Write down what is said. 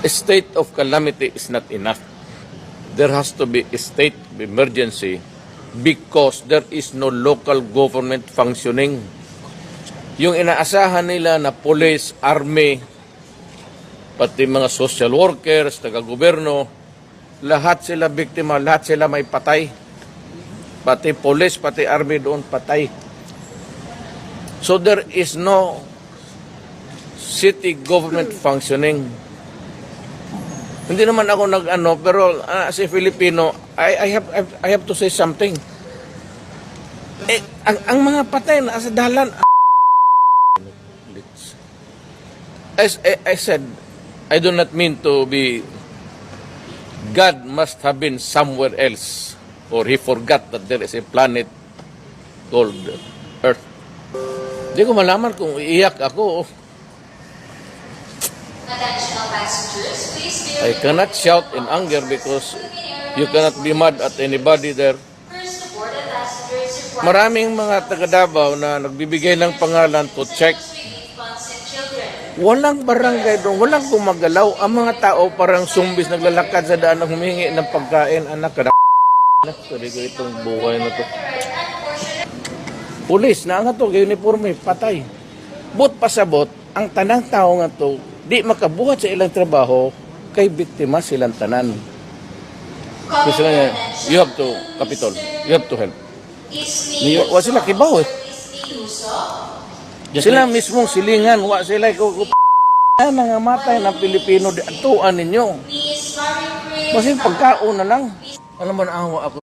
a state of calamity is not enough. There has to be a state of emergency because there is no local government functioning. Yung inaasahan nila na police, army, pati mga social workers, taga-gobyerno, lahat sila biktima, lahat sila may patay. Pati police, pati army doon patay. So there is no city government functioning. Hindi naman ako nag-ano, pero ah, as a Filipino, I, I, have, I have to say something. Eh, ang, ang mga patay na sa dalan, As I, I said, I do not mean to be. God must have been somewhere else, or he forgot that there is a planet called Earth. Hindi ko malaman kung iiyak ako. Attention I cannot shout in anger because you cannot be mad at anybody there. Maraming mga taga Davao na nagbibigay ng pangalan to check. Walang barangay doon, walang gumagalaw. Ang mga tao parang zumbis naglalakad sa daan ng humingi ng pagkain. Anak ka na. Sorry ko itong buhay na to. Pulis na nga to, uniforme, patay. But pasabot, ang tanang tao nga to, di makabuhat sa ilang trabaho, kay biktima silang tanan. Gusto nga, you have to, Kapitol, you have to help. Ni, wa sila kibaw eh. Sila mismong silingan, wa sila ko nangamatay ng Pilipino di atuan ninyo. Kasi pagkaon na lang. Alam mo na awa ako.